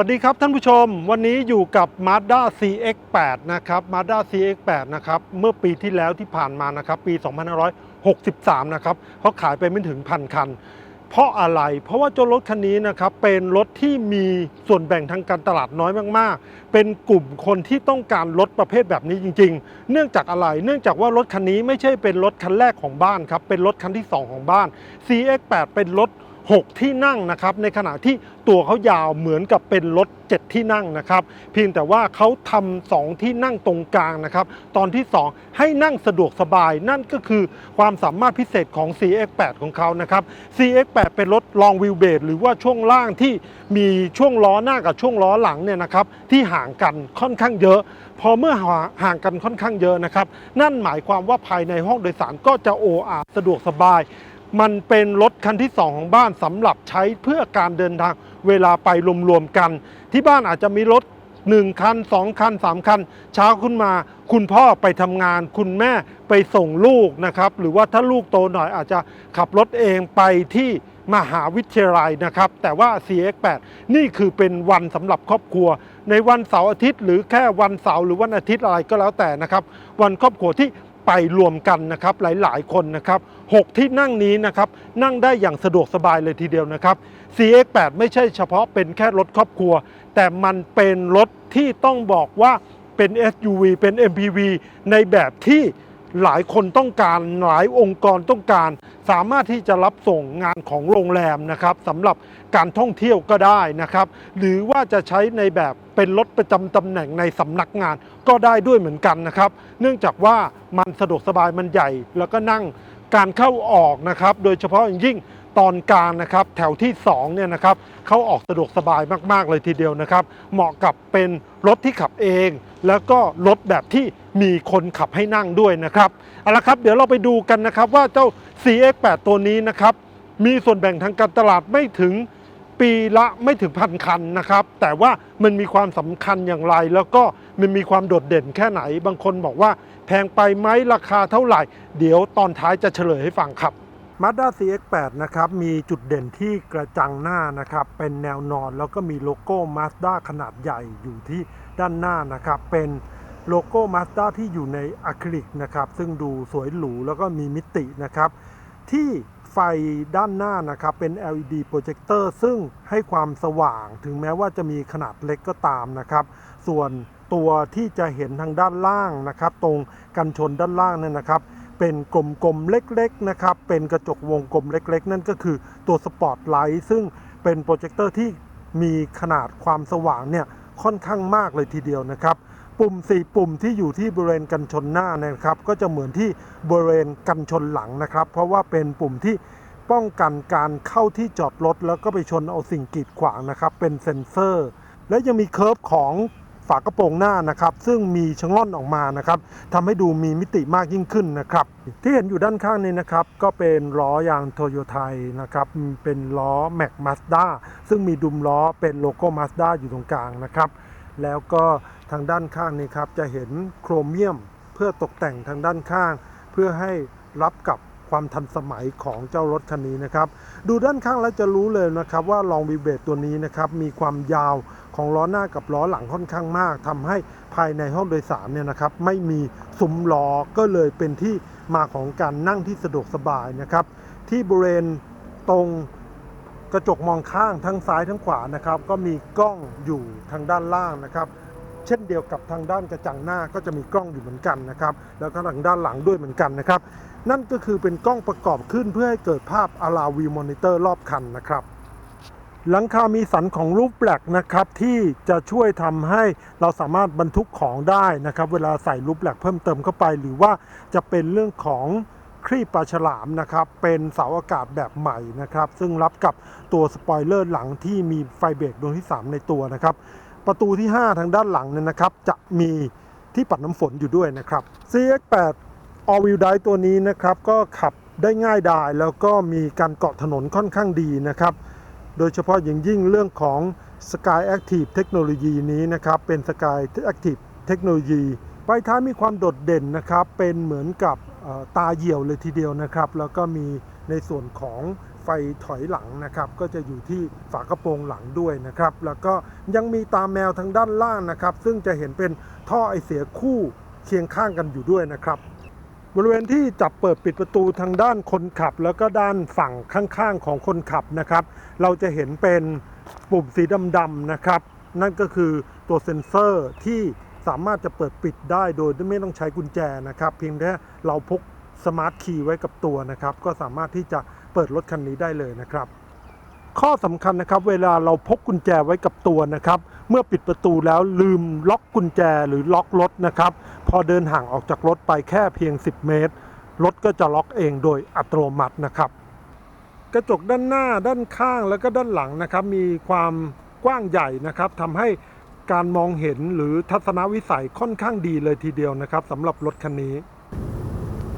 วัสดีครับท่านผู้ชม วันนี้อยู่กับ Mazda CX-8 นะครับ Mazda CX-8 นะครับเมื่อปีที่แล้วที่ผ่านมานะครับปี 2563 นะครับเขาขายไปไม่ถึงพันคัน เพราะอะไรเพราะว่าเจ้ารถคันนี้นะครับเป็นรถที่มีส่วนแบ่งทางการตลาดน้อยมากๆ เป็นกลุ่มคนที่ต้องการรถประเภทแบบนี้จริง ๆ เนื่องจากอะไรเนื่องจากว่ารถคันนี้ไม่ใช่เป็นรถคันแรกของบ้านครับเป็นรถคันที่ 2 ของบ้าน CX-8 เป็นรถ 6 ที่นั่งนะครับในขณะที่ตัวเขายาวเหมือนกับเป็นรถ 7 ที่นั่งนะครับ เพียงแต่ว่าเขาทำสองที่นั่งตรงกลางนะครับ ตอนที่ 2 ให้นั่งสะดวกสบาย นั่นก็คือความสามารถพิเศษของ CX8 ของเขานะครับ CX8 เป็นรถ long wheelbase หรือว่าช่วงล่างที่มีช่วงล้อหน้ากับช่วงล้อหลังเนี่ยนะครับที่ห่างกันค่อนข้างเยอะ พอเมื่อห่างกันค่อนข้างเยอะนะครับ นั่นหมายความว่าภายในห้องโดยสารก็จะโออาสะดวกสบาย มันเป็นรถคันที่ 2 ของบ้านสำหรับใช้เพื่อการเดินทางเวลาไปรวมๆกัน ที่บ้านอาจจะมีรถ 1 คัน 2 คัน 3 คัน เช้าขึ้นมา คุณพ่อไปทำงาน คุณแม่ไปส่งลูกนะครับ หรือว่าถ้าลูกโตหน่อยอาจจะขับรถเองไปที่มหาวิทยาลัยนะครับ แต่ว่า CX8 นี่คือเป็นวันสำหรับครอบครัว ในวันเสาร์อาทิตย์ หรือแค่วันเสาร์หรือวันอาทิตย์อะไรก็แล้วแต่นะครับ วันครอบครัวที่ ไปรวมกันนะครับหลายๆ คนนะครับ6ที่นั่งนี้นะครับนั่งได้อย่างสะดวกสบายเลยทีเดียวนะครับ CX8 ไม่ใช่เฉพาะเป็นแค่รถครอบครัว แต่มันเป็นรถที่ต้องบอกว่าเป็น SUV เป็น MPV ในแบบที่หลายคนต้องการหลายองค์กรต้องการ สามารถที่จะรับส่งงานของโรงแรมนะครับสำหรับการท่องเที่ยวก็ได้นะครับ หรือว่าจะใช้ในแบบเป็นรถประจำตำแหน่งในสำนักงานก็ได้ด้วยเหมือนกันนะครับ เนื่องจากว่ามันสะดวกสบายมันใหญ่ แล้วก็นั่งการเข้าออกนะครับ โดยเฉพาะอย่างยิ่ง ตอนกลางนะครับแถวที่2เนี่ยนะครับเขาออกสะดวกสบายมาก ๆ เลยทีเดียวนะครับ เหมาะกับเป็นรถที่ขับเอง แล้วก็รถแบบที่มีคนขับให้นั่งด้วยนะครับเอาละครับเดี๋ยวเราไปดูกันนะครับว่าเจ้า CX8 ตัวนี้นะครับมีส่วนแบ่งทางการตลาดไม่ถึงปีละไม่ถึงพันคันนะครับ แต่ว่ามันมีความสำคัญอย่างไร แล้วก็มันมีความโดดเด่นแค่ไหน บางคนบอกว่าแพงไปไหมราคาเท่าไหร่ เดี๋ยวตอนท้ายจะเฉลยให้ฟังครับ Mazda CX-8 นะครับมีจุดเด่นที่กระจังหน้านะครับเป็นแนวนอนแล้วก็มีโลโก้ Mazda ขนาดใหญ่อยู่ที่ด้านหน้านะครับเป็นโลโก้ Mazda ที่อยู่ในอะคริลิกนะครับซึ่งดูสวยหรูแล้วก็มีมิตินะครับที่ไฟด้านหน้านะครับเป็น LED โปรเจคเตอร์ซึ่งให้ความสว่างถึงแม้ว่าจะมีขนาดเล็กก็ตามนะครับ ส่วนตัวที่จะเห็นทางด้านล่างนะครับ ตรงกันชนด้านล่างเนี่ยนะครับ เป็นกลมๆเล็กๆนะครับ เป็นกระจกวงกลมเล็กๆ นั่นก็คือตัวสปอตไลท์ซึ่งเป็นโปรเจคเตอร์ที่มีขนาดความสว่างเนี่ยค่อนข้างมากเลยทีเดียวนะครับ ปุ่ม 4 ปุ่มที่อยู่ที่บริเวณกันชนหน้านะครับ ก็จะเหมือนที่บริเวณกันชนหลังนะครับ เพราะว่าเป็นปุ่มที่ป้องกันการเข้าที่จอดรถแล้วก็ไปชนเอาสิ่งกีดขวางนะครับ เป็นเซ็นเซอร์ และยังมีเคิร์ฟของ ฝากระโปรงหน้านะครับ ซึ่งมีชะง่อนออกมานะครับทำให้ดูมีมิติมากยิ่งขึ้นนะครับ ที่เห็นอยู่ด้านข้างนี้นะครับ ก็เป็นล้อยางโตโยไทยนะครับ เป็นล้อแม็กมาสด้าซึ่งมีดุมล้อเป็นโลโก้มาสด้าอยู่ตรงกลางนะครับ แล้วก็ทางด้านข้างนี้ครับจะเห็นโครเมียมเพื่อตกแต่งทางด้านข้าง เพื่อให้รับกับความทันสมัยของเจ้ารถคันนี้นะครับ ดูด้านข้างแล้วจะรู้เลยนะครับว่าลองวีเบตตัวนี้นะครับมีความยาว ของล้อหน้ากับล้อหลังค่อนข้างมากทำให้ภายในห้องโดยสารเนี่ยนะครับไม่มีซุ้มล้อก็เลยเป็นที่มาของการนั่งที่สะดวกสบายนะครับ ที่บริเวณตรงกระจกมองข้างทั้งซ้ายทั้งขวานะครับ ก็มีกล้องอยู่ทางด้านล่างนะครับ เช่นเดียวกับทางด้านกระจังหน้าก็จะมีกล้องอยู่เหมือนกันนะครับ แล้วก็ทางด้านหลังด้วยเหมือนกันนะครับ นั่นก็คือเป็นกล้องประกอบขึ้นเพื่อให้เกิดภาพอาราวิวมอนิเตอร์รอบคันนะครับ หลังคามีสันของรูปแปลกนะครับที่จะช่วยทำให้เราสามารถบรรทุกของได้นะครับ เวลาใส่รูปแปลกเพิ่มเติมเข้าไป หรือว่าจะเป็นเรื่องของครีบปลาฉลามนะครับ เป็นเสาอากาศแบบใหม่นะครับ ซึ่งรับกับตัวสปอยเลอร์หลังที่มีไฟเบรกดวงที่ 3 ในตัวนะครับ ประตูที่ 5 ทางด้านหลังเนี่ยนะครับ จะมีที่ปัดน้ำฝนอยู่ด้วยนะครับ CX8 All Wheel Drive ตัวนี้นะครับ ก็ขับได้ง่ายดายแล้วก็มีการเกาะถนนค่อนข้างดีนะครับ โดยเฉพาะอย่างยิ่งเรื่องของ Sky Active เทคโนโลยีนี้นะครับเป็น Sky Active เทคโนโลยีไฟท้ายมีความโดดเด่นนะครับ เป็นเหมือนกับตาเหี่ยวเลยทีเดียวนะครับ แล้วก็มีในส่วนของไฟถอยหลังนะครับ ก็จะอยู่ที่ฝากระโปรงหลังด้วยนะครับ แล้วก็ยังมีตาแมวทางด้านล่างนะครับ ซึ่งจะเห็นเป็นท่อไอเสียคู่เคียงข้างกันอยู่ด้วยนะครับ บริเวณที่จับเปิดปิดประตูทางด้านคนขับ แล้วก็ด้านฝั่งข้างๆของคนขับนะครับ เราจะเห็นเป็นปุ่มสีดำๆนะครับ นั่นก็คือตัวเซ็นเซอร์ที่สามารถจะเปิดปิดได้โดยไม่ต้องใช้กุญแจนะครับ เพียงแค่เราพกสมาร์ทคีย์ไว้กับตัวนะครับ ก็สามารถที่จะเปิดรถคันนี้ได้เลยนะครับ ข้อสำคัญนะครับ เวลาเราพกกุญแจไว้กับตัวนะครับ เมื่อปิดประตูแล้วลืมล็อกกุญแจหรือล็อกรถนะครับ พอเดินห่างออกจากรถไปแค่เพียง 10 เมตร รถก็จะล็อกเองโดยอัตโนมัตินะครับ กระจกด้านหน้าด้านข้างแล้วก็ด้านหลังนะครับ มีความกว้างใหญ่นะครับทำให้การมองเห็นหรือทัศนวิสัยค่อนข้างดีเลยทีเดียวนะครับสำหรับรถคันนี้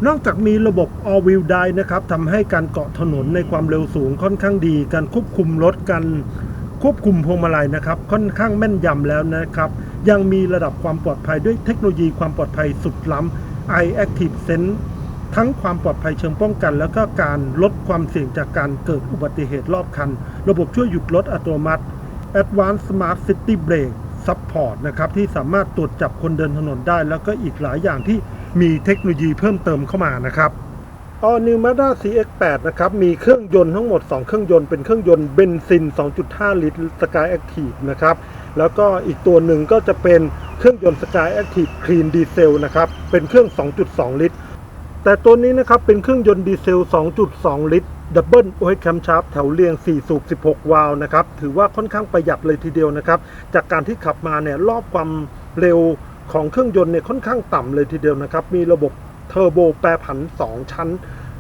นอกจากมีระบบ all wheel drive นะครับทำให้การเกาะถนนในความเร็วสูงค่อนข้างดี การควบคุมรถการควบคุมพวงมาลัยนะครับ ค่อนข้างแม่นยำแล้วนะครับ ยังมีระดับความปลอดภัยด้วยเทคโนโลยีความปลอดภัยสุดล้ำ i Active Sense ทั้งความปลอดภัยเชิงป้องกัน แล้วก็การลดความเสี่ยงจากการเกิดอุบัติเหตุรอบคัน ระบบช่วยหยุดรถอัตโนมัติ Advanced Smart City Brake Support นะครับที่สามารถตรวจจับคนเดินถนนได้ แล้วก็อีกหลายอย่างที่มีเทคโนโลยีเพิ่มเติมเข้ามานะครับ All New Mazda CX-8 นะครับมีเครื่องยนต์ทั้งหมด 2 เครื่องยนต์เป็นเครื่องยนต์เบนซิน 2.5 ลิตร Sky Active นะครับแล้วก็อีกตัวหนึ่งก็จะเป็นเครื่องยนต์ Sky Active Clean Diesel นะครับเป็นเครื่อง 2.2 ลิตร แต่ตัวนี้นะครับเป็นเครื่องยนต์ดีเซล 2.2 ลิตรดับเบิลโอเฮแคมชาร์ปแถวเรียง 4 สูบ 16 วาล์วนะครับ ถือว่าค่อนข้างประหยัดเลยทีเดียวนะครับ จากการที่ขับมาเนี่ยรอบความเร็วของเครื่องยนต์เนี่ยค่อนข้างต่ำเลยทีเดียวนะครับ มีระบบเทอร์โบแปรผัน 2 ชั้น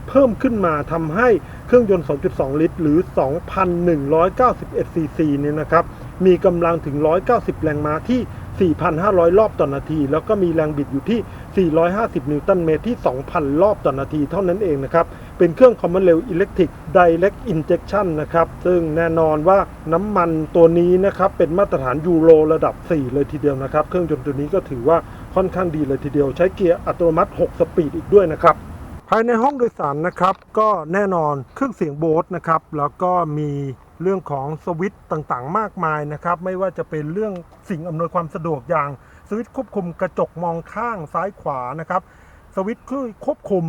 เพิ่มขึ้นมาทำให้เครื่องยนต์ 2.2 ลิตร หรือ 2,191 ซีซีเนี่ยนะครับ มีกำลังถึง 190 แรงม้าที่ 4,500 รอบต่อนาที แล้วก็มีแรงบิดอยู่ที่ 450 นิวตันเมตรที่ 2,000 รอบต่อนาทีเท่านั้นเองนะครับ เป็นเครื่องคอมมอนเรลอิเล็กทริกไดเ c กอินเจ t ชันนะครับ ซึ่งแน่นอนว่าน้ำมันตัวนี้นะครับ เป็นมาตรฐานยูโรระดับ 4 เลยทีเดียวนะครับ เครื่องยนต์ตัวนี้ก็ถือว่าค่อนข้างดีเลยทีเดียว ใช้เกียร์อัตโนมัติ 6 สปีดอีกด้วยนะครับภายในห้องโดยสารนะครับ ก็แน่นอนเครื่องเสียงโบสนะครับ แล้วก็มีเรื่องของสวิตต่างๆ มากมายนะครับ ไม่ว่าจะเป็นเรื่องสิ่งอำนวยความสะดวกอย่าง สวิตช์ควบคุมกระจกมองข้างซ้ายขวานะครับสวิตช์ควบคุม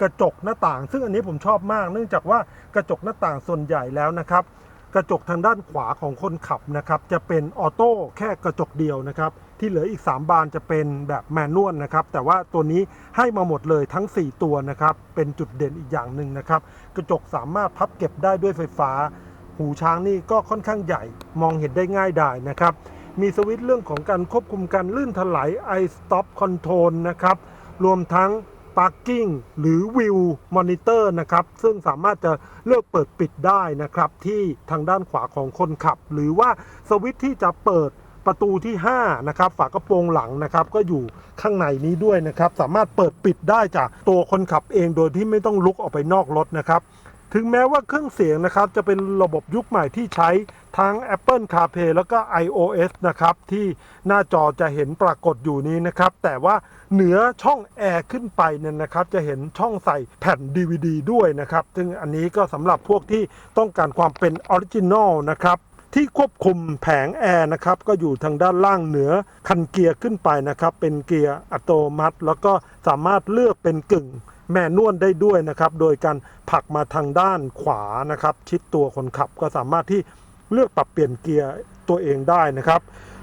กระจกหน้าต่าง ซึ่งอันนี้ผมชอบมาก เนื่องจากว่ากระจกหน้าต่างส่วนใหญ่แล้วนะครับ กระจกทางด้านขวาของคนขับนะครับ จะเป็นออโต้แค่กระจกเดียวนะครับ ที่เหลืออีก 3 บานจะเป็นแบบแมนนวลนะครับ แต่ว่าตัวนี้ให้มาหมดเลยทั้ง 4 ตัวนะครับ เป็นจุดเด่นอีกอย่างหนึ่งนะครับ กระจกสามารถพับเก็บได้ด้วยไฟฟ้า หูช้างนี่ก็ค่อนข้างใหญ่ มองเห็นได้ง่ายดายนะครับ มีสวิตช์เรื่องของการควบคุมการลื่นถลาย i stop control นะครับ รวมทั้ง parking หรือ view monitor นะครับ ซึ่งสามารถจะเลือกเปิดปิดได้นะครับ ที่ทางด้านขวาของคนขับ หรือว่าสวิตช์ที่จะเปิดประตูที่ 5 นะครับ ฝากระโปรงหลังนะครับ ก็อยู่ข้างในนี้ด้วยนะครับ สามารถเปิดปิดได้จากตัวคนขับเองโดยที่ไม่ต้องลุกออกไปนอกรถนะครับ ถึงแม้ว่าเครื่องเสียงนะครับ จะเป็นระบบยุคใหม่ที่ใช้ ทั้ง Apple CarPlay แล้วก็ iOS นะครับ ที่หน้าจอจะเห็นปรากฏอยู่นี้นะครับ แต่ว่าเหนือช่องแอร์ขึ้นไปเนี่ยนะครับ จะเห็นช่องใส่แผ่น DVD ด้วยนะครับ ซึ่งอันนี้ก็สำหรับพวกที่ต้องการความเป็นออริจินอลนะครับที่ควบคุมแผงแอร์นะครับก็อยู่ทางด้านล่างเหนือคันเกียร์ขึ้นไปนะครับ เป็นเกียร์อัตโนมัติ แล้วก็สามารถเลือกเป็นกึ่งแม่นวลได้ด้วยนะครับ โดยการผลักมาทางด้านขวานะครับ ชิดตัวคนขับก็สามารถที่ เลือกปรับเปลี่ยนเกียร์ตัวเองได้นะครับ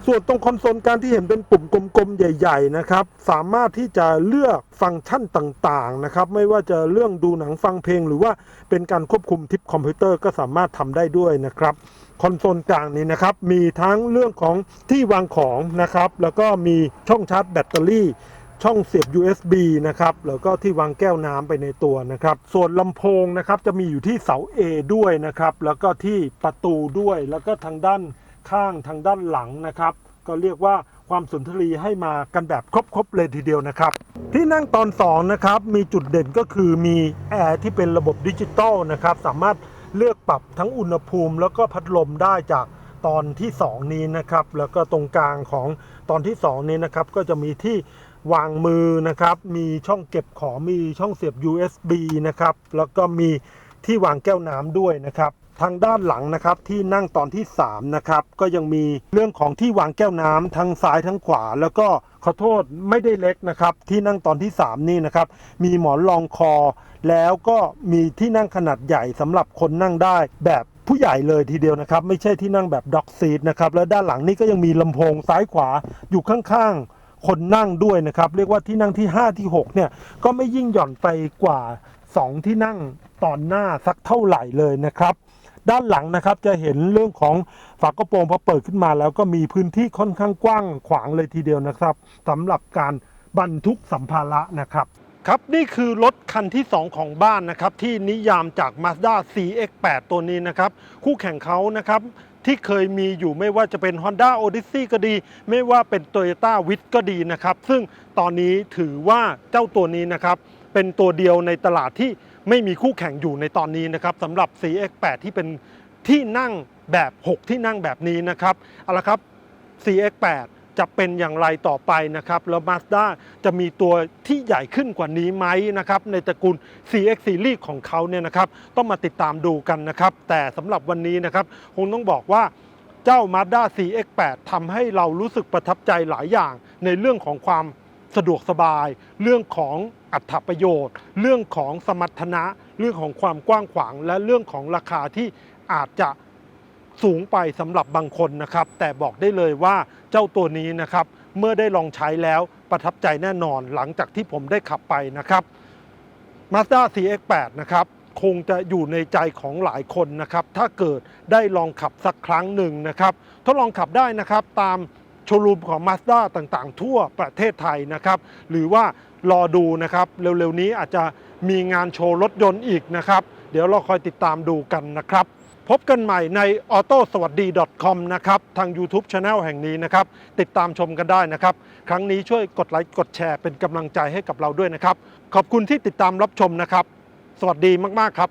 ส่วนตรงคอนโซลการที่เห็นเป็นปุ่มกลมๆใหญ่ ๆ นะครับ สามารถที่จะเลือกฟังก์ชันต่างๆนะครับ ไม่ว่าจะเรื่องดูหนังฟังเพลง หรือว่าเป็นการควบคุมทิปคอมพิวเตอร์ก็สามารถทำได้ด้วยนะครับคอนโซลกลางนี้นะครับมีทั้งเรื่องของที่วางของนะครับ แล้วก็มีช่องชาร์จแบตเตอรี่ ช่องเสียบ USB นะครับแล้วก็ที่วางแก้วน้ำไปในตัวนะครับ ส่วนลำโพงนะครับจะมีอยู่ที่เสา A ด้วยนะครับ แล้วก็ที่ประตูด้วย แล้วก็ทางด้านข้างทางด้านหลังนะครับ ก็เรียกว่าความสุนทรีให้มากันแบบครบๆเลยทีเดียวนะครับ ที่นั่งตอน 2 นะครับ มีจุดเด่นก็คือมีแอร์ที่เป็นระบบดิจิตอลนะครับ สามารถเลือกปรับทั้งอุณหภูมิ แล้วก็พัดลมได้จากตอนที่ 2 นี้นะครับ แล้วก็ตรงกลางของตอนที่ 2 นี้นะครับ ก็จะมีที่ วางมือนะครับ มีช่องเก็บของมีช่องเสียบ USB นะครับ แล้วก็มีที่วางแก้วน้ำด้วยนะครับ ทางด้านหลังนะครับที่นั่งตอนที่3นะครับก็ยังมีเรื่องของที่วางแก้วน้ำทั้งซ้ายทั้งขวา แล้วก็ขอโทษไม่ได้เล็กนะครับ ที่นั่งตอนที่ 3 นี่นะครับ มีหมอนรองคอ แล้วก็มีที่นั่งขนาดใหญ่สำหรับคนนั่งได้แบบผู้ใหญ่เลยทีเดียวนะครับ ไม่ใช่ที่นั่งแบบด็อกซีทนะครับ แล้วด้านหลังนี่ก็ยังมีลำโพงซ้ายขวาอยู่ข้างๆ คนนั่งด้วยนะครับ เรียกว่าที่นั่งที่ 5 ที่ 6 เนี่ย ก็ไม่ยิ่งหย่อนไปกว่า 2 ที่นั่งตอนหน้าสักเท่าไหร่เลยนะครับด้านหลังนะครับจะเห็นเรื่องของฝากระโปรงพอเปิดขึ้นมาแล้วก็มีพื้นที่ค่อนข้างกว้างขวางเลยทีเดียวนะครับสำหรับการบรรทุกสัมภาระนะครับ ครับนี่คือรถคันที่ 2 ของบ้านนะครับ ที่นิยามจาก Mazda CX-8 ตัวนี้นะครับ คู่แข่งเขานะครับ ที่เคยมีอยู่ไม่ว่าจะเป็น Honda Odyssey ก็ดี ไม่ว่าเป็น Toyota w i t ก็ดีนะครับ ซึ่งตอนนี้ถือว่าเจ้าตัวนี้นะครับ เป็นตัวเดียวในตลาดที่ไม่มีคู่แข่งอยู่ในตอนนี้นะครับสำหรับ CX-8 ที่เป็นที่นั่งแบบ 6 ที่นั่งแบบนี้นะครับเอาละครับ CX-8 จะเป็นอย่างไรต่อไปนะครับ แล้ว Mazda จะมีตัวที่ใหญ่ขึ้นกว่านี้ไหมนะครับ ในตระกูล CX Series ของเขาเนี่ยนะครับ ต้องมาติดตามดูกันนะครับ แต่สำหรับวันนี้นะครับ คงต้องบอกว่าเจ้า Mazda CX-8 ทำให้เรารู้สึกประทับใจหลายอย่าง ในเรื่องของความสะดวกสบาย เรื่องของอัตประโยชน์ เรื่องของสมรรถนะ เรื่องของความกว้างขวาง และเรื่องของราคาที่อาจจะสูงไปสำหรับบางคนนะครับ แต่บอกได้เลยว่า เจ้าตัวนี้นะครับ เมื่อได้ลองใช้แล้วประทับใจแน่นอนหลังจากที่ผมได้ขับไปนะครับ Mazda CX-8 นะครับคงจะอยู่ในใจของหลายคนนะครับ ถ้าเกิดได้ลองขับสักครั้งหนึ่งนะครับทดลองขับได้นะครับตามโชว์รูมของ Mazda ต่างๆ ทั่วประเทศไทยนะครับ หรือว่ารอดูนะครับ เร็วๆนี้อาจจะมีงานโชว์รถยนต์อีกนะครับ เดี๋ยวเราคอยติดตามดูกันนะครับ พบกันใหม่ใน a u t o สวัสดี com นะครับ ทาง YouTube Channel แห่งนี้นะครับ ติดตามชมกันได้นะครับ ครั้งนี้ช่วยกดไลค์กดแชร์เป็นกำลังใจให้กับเราด้วยนะครับ ขอบคุณที่ติดตามรับชมนะครับ สวัสดีมาก ๆ ครับ